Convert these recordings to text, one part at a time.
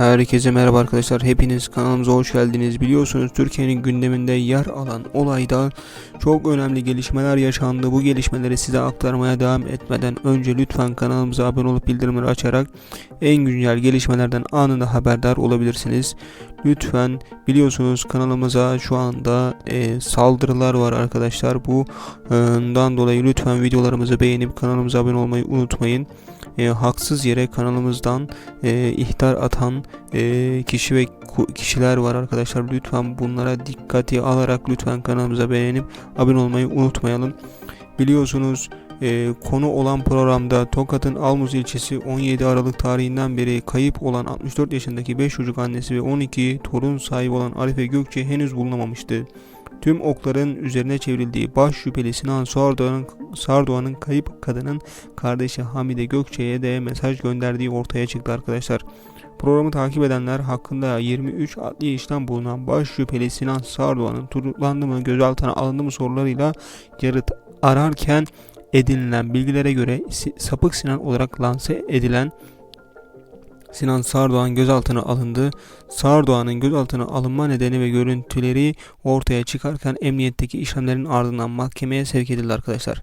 Herkese merhaba arkadaşlar. Hepiniz kanalımıza hoş geldiniz. Biliyorsunuz Türkiye'nin gündeminde yer alan olayda çok önemli gelişmeler yaşandı. Bu gelişmeleri size aktarmaya devam etmeden önce lütfen kanalımıza abone olup bildirimleri açarak en güncel gelişmelerden anında haberdar olabilirsiniz. Lütfen biliyorsunuz kanalımıza şu anda e, saldırılar var arkadaşlar. Bundan dolayı lütfen videolarımızı beğenip kanalımıza abone olmayı unutmayın. E, haksız yere kanalımızdan e, ihtar atan e, kişi ve kişiler var arkadaşlar. Lütfen bunlara dikkati alarak lütfen kanalımıza beğenip abone olmayı unutmayalım. Biliyorsunuz e, konu olan programda Tokat'ın Almuz ilçesi 17 Aralık tarihinden beri kayıp olan 64 yaşındaki 5 çocuk annesi ve 12 torun sahibi olan Arife Gökçe henüz bulunamamıştı. Tüm okların üzerine çevrildiği baş şüpheli Sinan Sardoğan'ın Sardoğan'ın kayıp kadının kardeşi Hamide Gökçe'ye de mesaj gönderdiği ortaya çıktı arkadaşlar. Programı takip edenler hakkında 23 adli işlem bulunan baş şüpheli Sinan Sardoğan'ın tutuklandı mı, gözaltına alındı mı sorularıyla yanıt ararken edinilen bilgilere göre Sapık Sinan olarak lanse edilen Sinan Sardoğan gözaltına alındı. Sardoğan'ın gözaltına alınma nedeni ve görüntüleri ortaya çıkarken emniyetteki işlemlerin ardından mahkemeye sevk edildi arkadaşlar.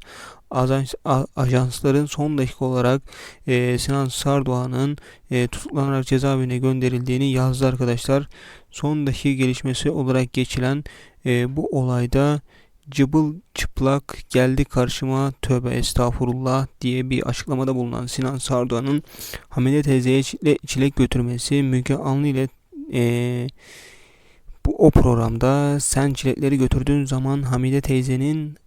Ajans, ajansların son dakika olarak e, Sinan Sardoğan'ın e, tutuklanarak cezaevine gönderildiğini yazdı arkadaşlar. Son dakika gelişmesi olarak geçilen e, bu olayda cıbıl çıplak geldi karşıma tövbe estağfurullah diye bir açıklamada bulunan Sinan Sardoğan'ın Hamide teyzeye çile- çilek götürmesi Müge Anlı ile e, bu o programda sen çilekleri götürdüğün zaman Hamide teyzenin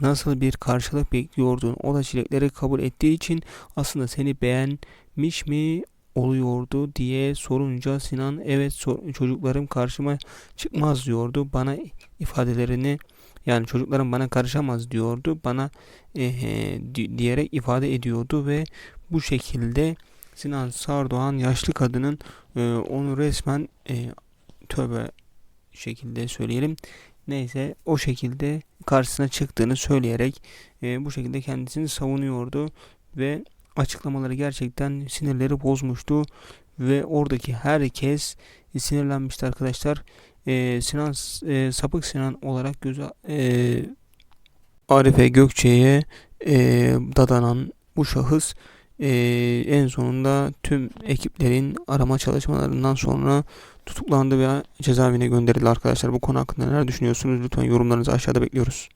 nasıl bir karşılık bekliyordun? O da çilekleri kabul ettiği için aslında seni beğenmiş mi oluyordu diye sorunca Sinan evet çocuklarım karşıma çıkmaz diyordu. Bana ifadelerini yani çocuklarım bana karışamaz diyordu. Bana eee, di- diyerek ifade ediyordu ve bu şekilde Sinan Sardoğan yaşlı kadının eee, onu resmen eee tövbe şekilde söyleyelim. Neyse o şekilde karşısına çıktığını söyleyerek eee, bu şekilde kendisini savunuyordu ve açıklamaları gerçekten sinirleri bozmuştu ve oradaki herkes sinirlenmişti arkadaşlar. Eee, Sinan eee, Sapık Sinan olarak göze eee Arife Gökçe'ye eee, dadanan bu şahıs eee, en sonunda tüm ekiplerin arama çalışmalarından sonra tutuklandı ve cezaevine gönderildi arkadaşlar. Bu konu hakkında neler düşünüyorsunuz? Lütfen yorumlarınızı aşağıda bekliyoruz.